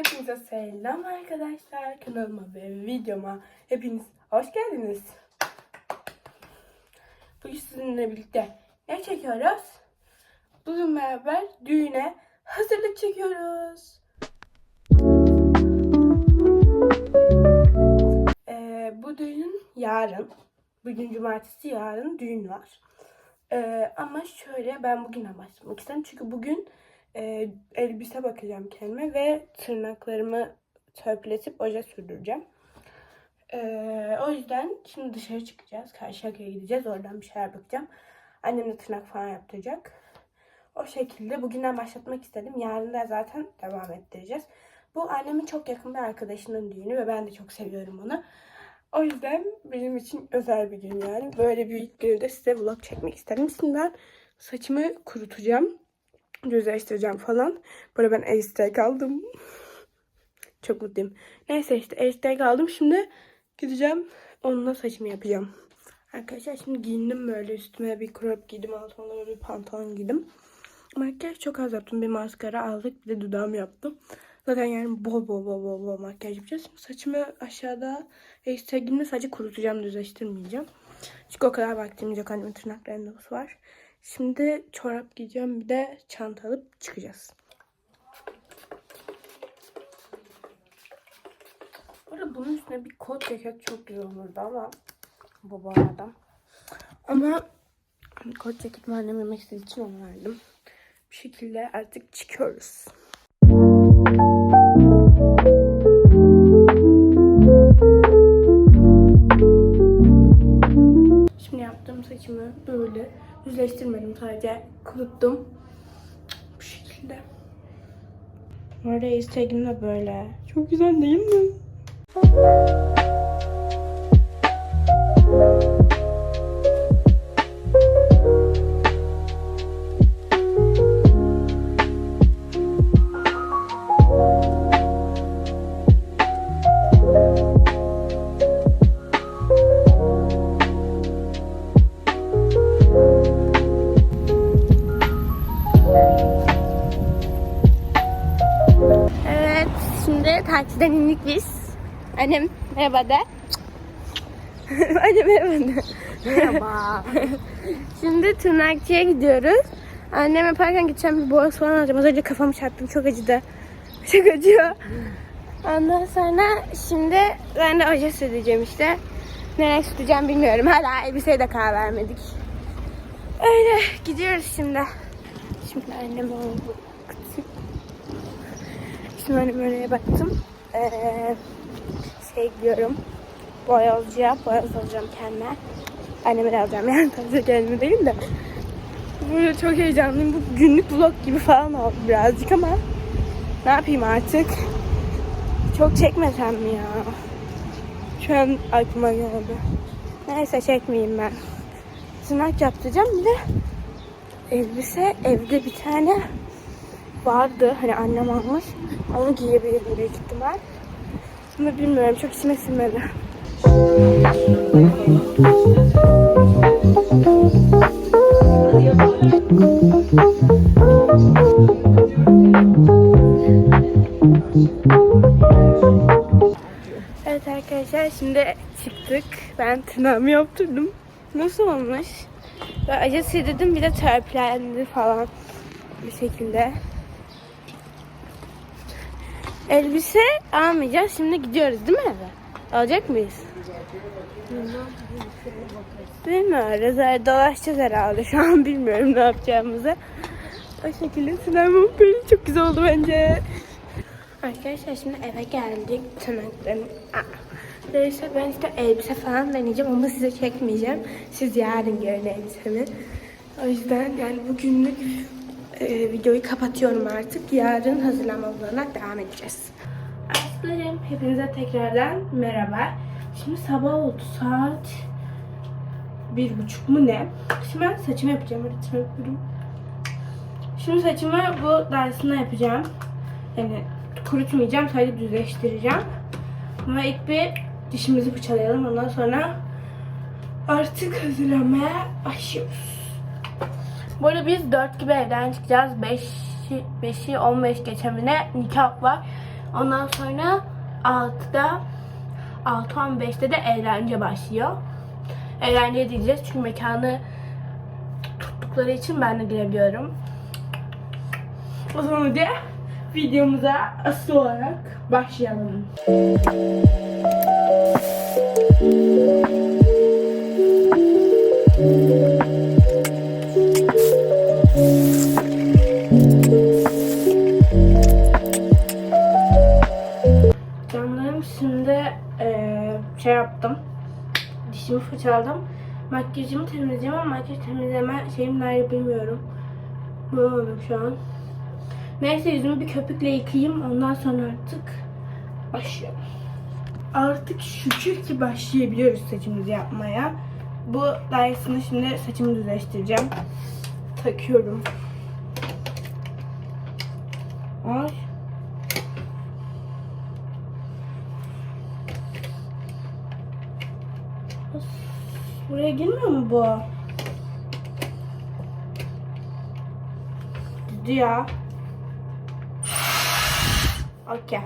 Hepinize selam arkadaşlar. Kanalıma ve videoma hepiniz hoş geldiniz. Bugün sizinle birlikte ne çekiyoruz? Bugün beraber düğüne hazırlık çekiyoruz. Ee, bu düğün yarın. Bugün cumartesi yarın düğün var. Ee, ama şöyle ben bugüne başlamak istedim. Çünkü bugün e, elbise bakacağım kendime ve tırnaklarımı törpületip oje sürdüreceğim. Ee, o yüzden şimdi dışarı çıkacağız. Karşıyaka'ya gideceğiz. Oradan bir şeyler bakacağım. Annem de tırnak falan yaptıracak. O şekilde bugünden başlatmak istedim. Yarın da zaten devam ettireceğiz. Bu annemin çok yakın bir arkadaşının düğünü ve ben de çok seviyorum onu. O yüzden benim için özel bir gün yani. Böyle büyük günde size vlog çekmek istedim. Şimdi ben saçımı kurutacağım. Düzleştireceğim falan. Böyle ben Airstag aldım. Çok mutluyum. Neyse işte Airstag aldım. Şimdi gideceğim. Onunla saçımı yapacağım. Arkadaşlar şimdi giyindim böyle üstüme bir crop giydim. Altına böyle bir pantolon giydim. Makyaj çok az yaptım. Bir maskara aldık. Bir de dudağımı yaptım. Zaten yani bol bol bol bol bol makyaj yapacağız. Şimdi saçımı aşağıda Airstag'imle sadece kurutacağım. Düzleştirmeyeceğim. Çünkü o kadar vaktimiz yok. Annemin tırnak randevusu var. Şimdi çorap giyeceğim bir de çanta alıp çıkacağız. Burada bunun üstüne bir kot ceket çok güzel olurdu ama bu bu arada. Ama kot ceketimi annem yemek istediği için onu verdim. Bir şekilde artık çıkıyoruz. Şimdi yaptığım saçımı böyle düzleştirmedim sadece kuruttum. Bu şekilde. Bu arada Instagram'da de böyle. Çok güzel değil mi? İndik biz. Annem merhaba de. Annem merhaba de. Merhaba. Şimdi tırnakçıya gidiyoruz. Annem yaparken gideceğim bir boğaz falan alacağım. Az önce kafamı çarptım. Çok acıdı. Çok acıyor. Ondan sonra şimdi ben de oje süreceğim işte. Nereye süreceğim bilmiyorum. Hala elbiseye de karar vermedik. Öyle gidiyoruz şimdi. Şimdi annem oldu. Şimdi annem oraya baktım. Ee, şey diyorum. Boyozcuya boyoz alacağım kendime. Anneme de alacağım yani tabii kendime değil de. Böyle çok heyecanlıyım. Bu günlük vlog gibi falan oldu birazcık ama ne yapayım artık? Çok çekmesem mi ya? Şu an aklıma geldi. Neyse çekmeyeyim ben. Tırnak yaptıracağım bir de elbise evde bir tane vardı. Hani annem almış. Onu giyebilirim büyük ihtimal. Ama bilmiyorum çok içime sinmedi. Evet arkadaşlar şimdi çıktık. Ben tırnağımı yaptırdım. Nasıl olmuş? Ve acı sildirdim bir de törpülendi falan bir şekilde. Elbise almayacağız. Şimdi gidiyoruz değil mi eve? Alacak mıyız? Bilmiyoruz. Öyle dolaşacağız herhalde. Şu an bilmiyorum ne yapacağımızı. O şekilde sinemam böyle çok güzel oldu bence. Arkadaşlar şimdi eve geldik. Tırnaklarım. Neyse ben işte elbise falan deneyeceğim ama size çekmeyeceğim. Siz yarın görün elbisemi. O yüzden yani bugünlük e, videoyu kapatıyorum artık. Yarın hazırlanmalarına devam edeceğiz. Aslarım hepinize tekrardan merhaba. Şimdi sabah oldu saat bir buçuk mu ne? Şimdi ben saçımı yapacağım. Öyle tırnaklarım. Şimdi saçımı bu dersinde yapacağım. Yani kurutmayacağım sadece düzleştireceğim. Ama ilk bir dişimizi fırçalayalım ondan sonra artık hazırlanmaya başlıyoruz. Bu arada biz 4 gibi evden çıkacağız. 5'i 5'i 15 geçemine nikah var. Ondan sonra 6'da 6.15'te de eğlence başlıyor. Eğlence diyeceğiz çünkü mekanı tuttukları için ben de girebiliyorum. O zaman da videomuza asıl olarak başlayalım. Yaptım. Dişimi fırçaladım. Makyajımı temizleyeceğim ama makyaj temizleme şeyim nerede bilmiyorum. Ne şu an? Neyse yüzümü bir köpükle yıkayayım. Ondan sonra artık başlayalım. Artık şükür ki başlayabiliyoruz saçımızı yapmaya. Bu Dyson'ı şimdi saçımı düzleştireceğim. Takıyorum. Ay. Buraya girmiyor mu bu? Gidiyor. ya. Okey.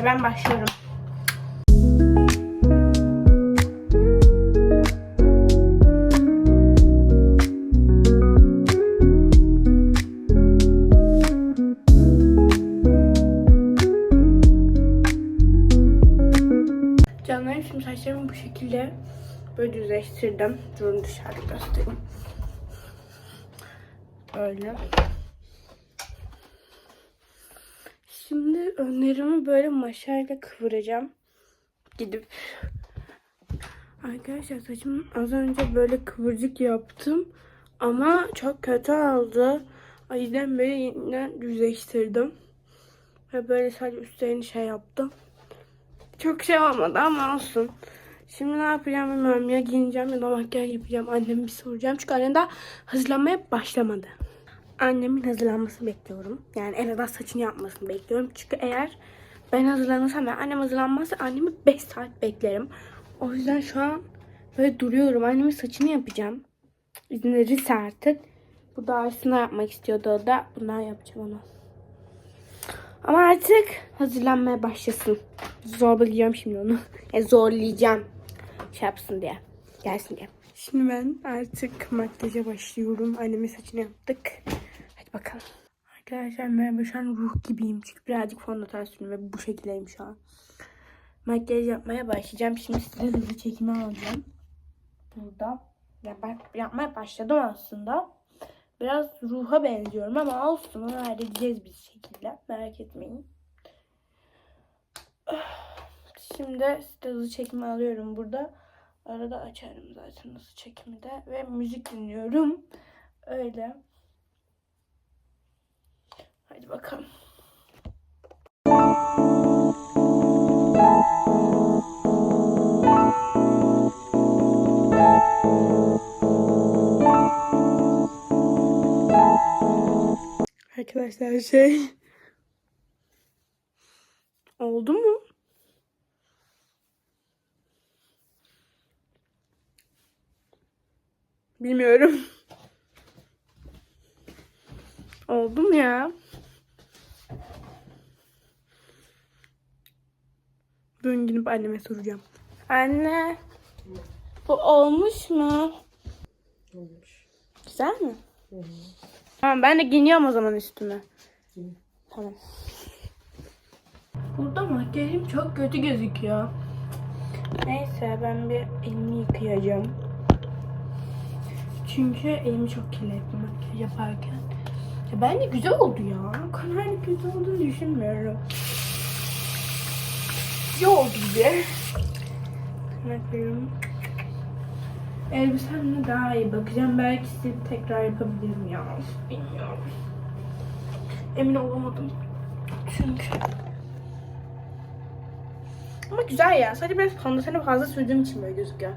E ben başlıyorum. Canlarım şimdi saçlarımı bu şekilde böyle düzleştirdim. Durun dışarıda göstereyim. Öyle. Şimdi önlerimi böyle maşayla kıvıracağım. Gidip Arkadaşlar saçımı az önce böyle kıvırcık yaptım. Ama çok kötü oldu. O yüzden böyle yeniden düzleştirdim. Ve böyle sadece üstlerini şey yaptım. Çok şey olmadı ama olsun. Şimdi ne yapacağım bilmiyorum. Ya giyineceğim ya da makyaj yapacağım. Annemi bir soracağım. Çünkü annem daha hazırlanmaya başlamadı. Annemin hazırlanmasını bekliyorum. Yani en azından saçını yapmasını bekliyorum. Çünkü eğer ben hazırlanırsam ve annem hazırlanmazsa annemi 5 saat beklerim. O yüzden şu an böyle duruyorum. Annemin saçını yapacağım. İzin verirse artık. Bu da aslında yapmak istiyordu o da. Bundan yapacağım onu. Ama artık hazırlanmaya başlasın. Zorlayacağım şimdi onu. E, zorlayacağım. Şey yapsın diye. Gelsin diye. Şimdi ben artık makyaja başlıyorum. Annemin saçını yaptık. Hadi bakalım. Arkadaşlar merhaba şu an ruh gibiyim. Çünkü birazcık fondöten sürdüm ve bu şekildeyim şu an. Makyaj yapmaya başlayacağım. Şimdi size hızlı çekimi alacağım. Burada. Ya ben yapmaya başladım aslında. Biraz ruha benziyorum ama olsun onu halledeceğiz bir şekilde. Merak etmeyin. Şimdi size hızlı çekimi alıyorum burada. Arada açarım zaten hızlı çekimi de. Ve müzik dinliyorum. Öyle. Hadi bakalım. Arkadaşlar şey oldu mu? Bilmiyorum. Oldu mu ya? Bugün gidip anneme soracağım. Anne. Bu olmuş mu? Olmuş. Güzel mi? Tamam ben de giyiniyorum o zaman üstüme. Giyin. Tamam. Burada makyajım çok kötü gözüküyor. Neyse ben bir elimi yıkayacağım. Çünkü elimi çok kirlettim makyaj yaparken. Ya bence güzel oldu ya. O kadar da kötü olduğunu düşünmüyorum. İyi oldu gibi. Bakıyorum. Elbisemle daha iyi bakacağım. Belki silip tekrar yapabilirim ya. Bilmiyorum. Emin olamadım. Çünkü. Ama güzel ya. Sadece biraz fondöteni fazla sürdüğüm için böyle gözüküyor.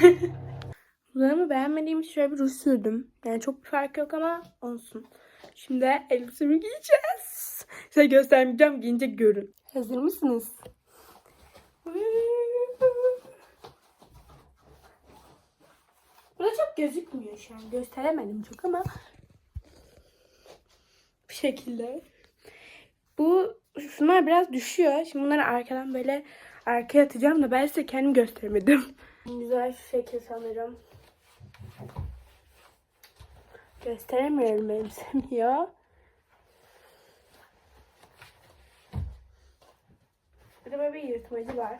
Dudağımı beğenmediğim için şöyle bir ruj sürdüm. Yani çok bir fark yok ama olsun. Şimdi elbisemi giyeceğiz. Size göstermeyeceğim. Giyince görün. Hazır mısınız? Burada çok gözükmüyor şu an. Gösteremedim çok ama bir şekilde. Bu şunlar biraz düşüyor. Şimdi bunları arkadan böyle arkaya atacağım da ben size kendim gösteremedim. Güzel şekil sanırım. Gösteremiyorum elbisemi ya. Burada böyle bir yırtmacı var.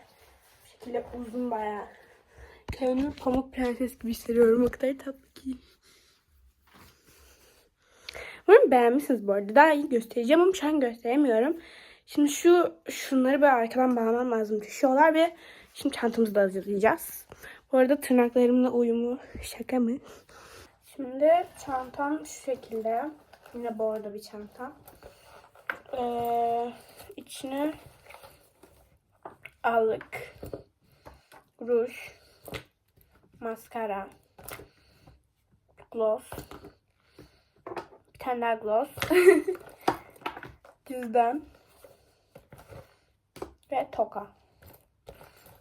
Bu şekilde uzun bayağı. Kendimi pamuk prenses gibi hissediyorum. O kadar tatlı ki. Umarım beğenmişsiniz bu arada. Daha iyi göstereceğim ama şu an gösteremiyorum. Şimdi şu şunları böyle arkadan bağlamam lazım. Düşüyorlar ve şimdi çantamızı da hazırlayacağız. Bu arada tırnaklarımla uyumu şaka mı? Şimdi çantam şu şekilde. Yine bu arada bir çanta. Ee, içine allık, ruj, maskara, gloss, bir tane daha gloss, cüzdan ve toka.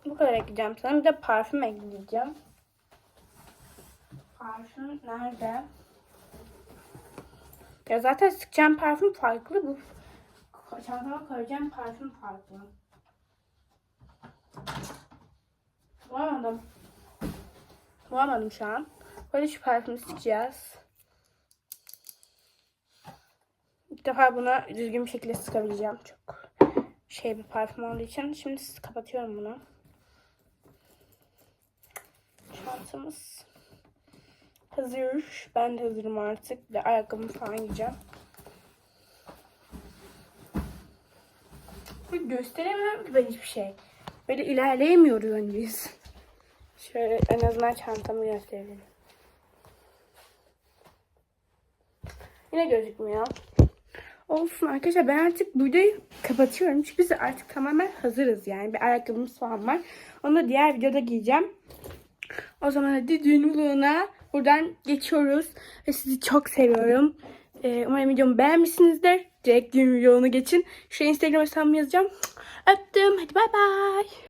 Bu kadar ekleyeceğim sana. Bir de parfüm ekleyeceğim. Parfüm nerede? Ya zaten sıkacağım parfüm farklı. Bu çantama koyacağım parfüm farklı. Bulamadım. Bulamadım şu an. Böyle şu parfümü sıkacağız. İlk defa buna düzgün bir şekilde sıkabileceğim. Çok şey bir parfüm olduğu için. Şimdi kapatıyorum bunu. Çantamız hazır. Ben de hazırım artık. Bir de ayakkabımı falan giyeceğim. Gösteremiyorum ki ben hiçbir şey. Böyle ilerleyemiyoruz biz. Şöyle en azından çantamı gösterelim. Yine gözükmüyor. Olsun arkadaşlar ben artık videoyu kapatıyorum. Çünkü biz artık tamamen hazırız yani. Bir ayakkabımız falan var. Onu da diğer videoda giyeceğim. O zaman hadi düğün vloguna buradan geçiyoruz. Ve sizi çok seviyorum. Ee, umarım videomu beğenmişsinizdir. Direkt düğün vloguna geçin. Şu Instagram hesabımı yazacağım. Öptüm. Hadi bay bay.